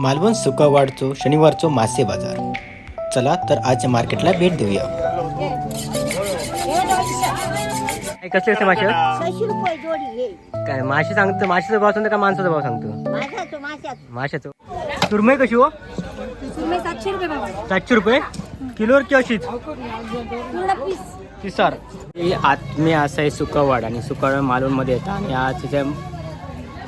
मालवण सुकावाडचो शनिवारचो मासे बाजार. चला तर आज मार्केटला भेट देऊया. कसले असते मासे? सहाशे रुपये जोडी हे काय मासे सांगतो माशाचा भाव सांगतो का माणसाचा भाव सांगतो? माशाचं माशाचं. माशाचं. सुरमई कशी हो? तुम्ही सातशे रुपये बाबा सातशे रुपये? किलोवर की अशीच पूर्ण पीस. पिसार ही आत्मे असं आहे सुकावाड आणि सुकावाड मालवणमध्ये येतं आणि आज तिथे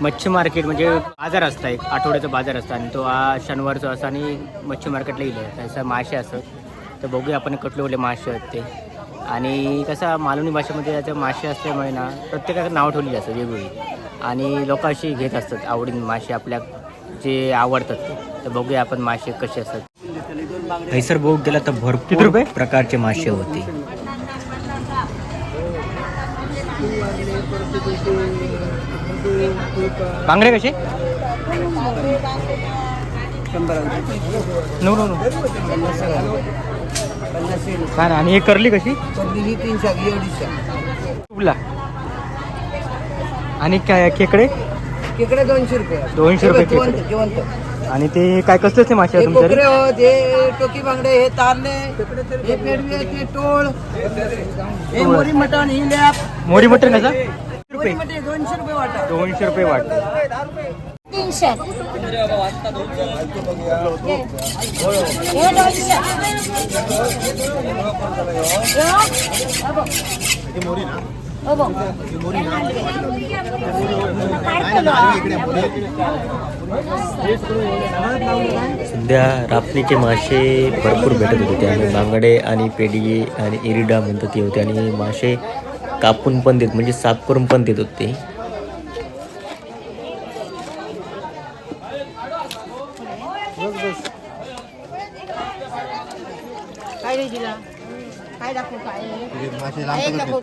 मच्छी मार्केट म्हणजे बाजार असतं एक आठवड्याचा बाजार असतं आणि तो हा शनिवारचा असं आणि मच्छी मार्केटला येईल. त्याचं मासे असत तर बघूया आपण कुठले मासे आहेत ते. आणि कसं मालवणी भाषेमध्ये याचं मासे असल्यामुळे ना प्रत्येकाचं नाव ठेवलेली असतं वेगवेगळी. आणि लोक अशी घेत असतात आवडीने मासे आपल्या जे आवडतात ते. तर बघूया आपण मासे कसे असतात. हैसर बोग गेला तर भरपूर? प्रकारचे मासे होते. बांगडे कसे? नऊ नऊ नऊ. काय ना आणि ही करली कशी? कुठला आणि काय खेकडे? तिकडे दोनशे रुपये. दोनशे रुपये जिवंत खेकडे. आणि ते काय कसले असते मासे हे हे टोकी बांगडे हे तारले हे पेडवे हे टोळ. हे मोरी मटण ही लॅप. मोरी मटन कसं मटण दोनशे रुपये वाटा. दोनशे रुपये वाटतं तीनशे. हे हो. सध्या रापणीचे मासे भरपूर भेटत होते. आणि बांगडे आणि पेडी आणि इरिडा म्हणतात ते होते. आणि मासे कापून पण देत म्हणजे साफ करून पण देत होते. काय रे दिला? काय दाखवू काय? एक दाखवू?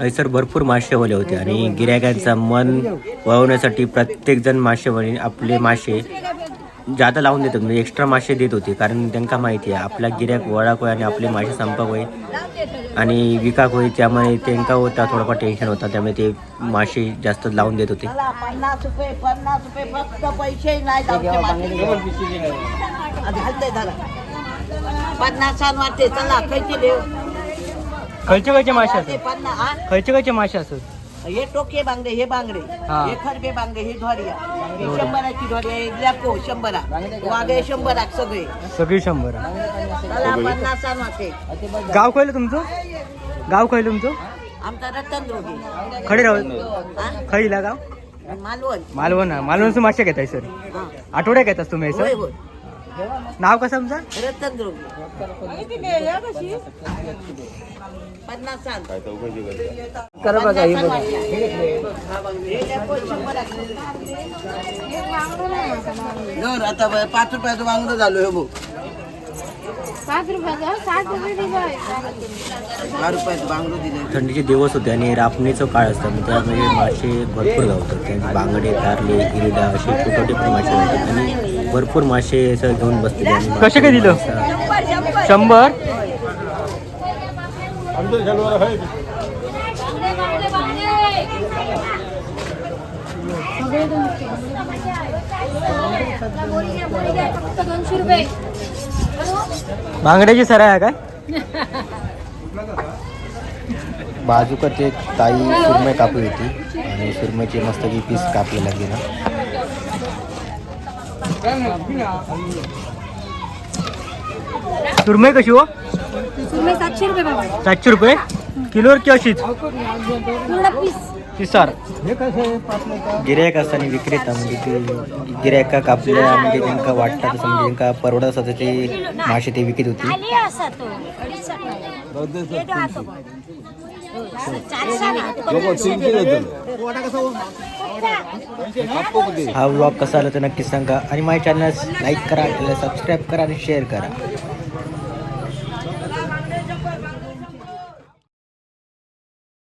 हैसर भरपूर मासेवाले होते आणि गिरायकांचा मन वळवण्यासाठी प्रत्येक जण मासेवाले आपले मासे जादा लावून देतात म्हणजे एक्स्ट्रा मासे देत होते. कारण त्यांना माहिती आहे आपला गिऱ्हाईक वळाक होय आणि आपले मासे संपक होय आणि विकाक होय त्यामुळे त्यांना होता थोडाफार टेन्शन होता त्यामुळे ते मासे जास्त लावून देत होते. पन्नास रुपये पन्नास रुपये फक्त पैसे नाही पन्नास छान वाटते चला खायचे देव. खयचे खयचे मासे ते असतात. पन्नास हा? खयचे खयचे मासे असतात. हे टोके बांगडे हे बांगडे. हा. हे खरबे बांगडे हे धोरिया. हे शंभराची धोरिया हे लॅको शंभरा. वागे शंभराक सगळे. सगळी शंभर. पन्नास गाव खयलं तुमचं? गाव खयलं तुमचं? आमचा रतन रोगी. खडे राहत हा? गाव? मालवण. मालवण मालवणचं मासे घेताय सर हा. आठवड्या घेतात तुम्ही होय सर होय. नाव कसं तुमचं? रतन पन्नास साल करा बघा हे बघा. जर आता बघ, पाच रुपयाचं बांगडं झालो हे बघ. पाच रुपयाचा साठ रुपये दिलं. दहा रुपयाचं बांगडं दिले. थंडीचे दिवस होते आणि रापणीचं काळ असतं मग त्यामध्ये मासे भरपूर गावतात. त्यांचे बांगडे कारले इरिडा असे छोटे छोटे पण मासे होते. आणि भरपूर मासे असं घेऊन बसलेले मासे कसे काय दिलं? असं शंभर? फक्त दोनशे रुपये बांगड्याची सर आहे काय? बाजूकर ते ताई सुरमई कापली होती आणि सुरमईची मस्त की पीस कापले लागली ना सुरमई कशी हो? सातशे रुपये सातशे रुपये? किलोवर की अशीच? पूर्ण पीस. पिसार गिरायक असताना विक्रेता म्हणजे ते गिरायका आपल्या म्हणजे त्यांना वाटतं तसं म्हणजे त्यांना परवडत असतं ते मासे ते विकत होती. हे व्लॉग कसा आला तर नक्की सांगा. आणि माझ्या चॅनल लाईक करा सबस्क्राईब करा आणि शेअर करा.